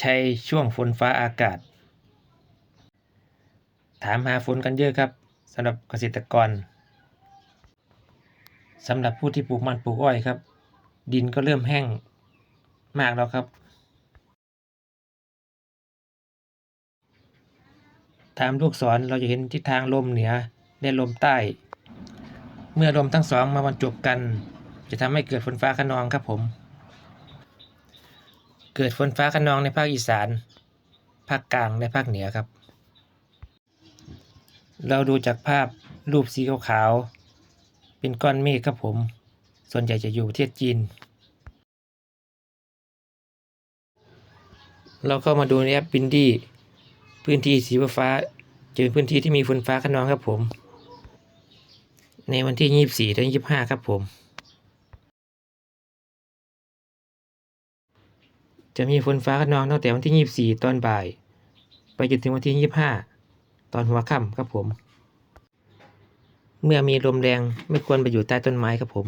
ใช้ช่วงฝนฟ้าอากาศ ถามหาฝนกันเยอะครับสำหรับเกษตรกรสำหรับผู้ที่ปลูกมันปลูกอ้อยครับ ดินก็เริ่มแห้งมากแล้วครับ ตามลูกศรเราจะเห็นทิศทางลมเหนือและลมใต้ เมื่อลมทั้งสองมาบรรจบกัน จะทำให้เกิดฝนฟ้าคะนองครับผม เกิดฝนฟ้าคะนองในภาคอีสาน ภาคกลาง และภาคเหนือครับ เราดูจากภาพรูปสีขาวๆ เป็นก้อนเมฆครับผม ส่วนใหญ่จะอยู่ประเทศจีน เราเข้ามาดูในแอปบินดี้พื้นที่สีฟ้าจะเป็นพื้นที่ที่มีฝนฟ้าคะนองครับผม ในวันที่ 24ถึง25 ครับผม จะมีฝนฟ้าขนองตั้งแต่วันที่ 24 ตอนบ่าย ไปจนถึงวันที่ 25 ตอนหัวค่ำครับผม เมื่อมีลมแรงไม่ควรไปอยู่ใต้ต้นไม้ครับผม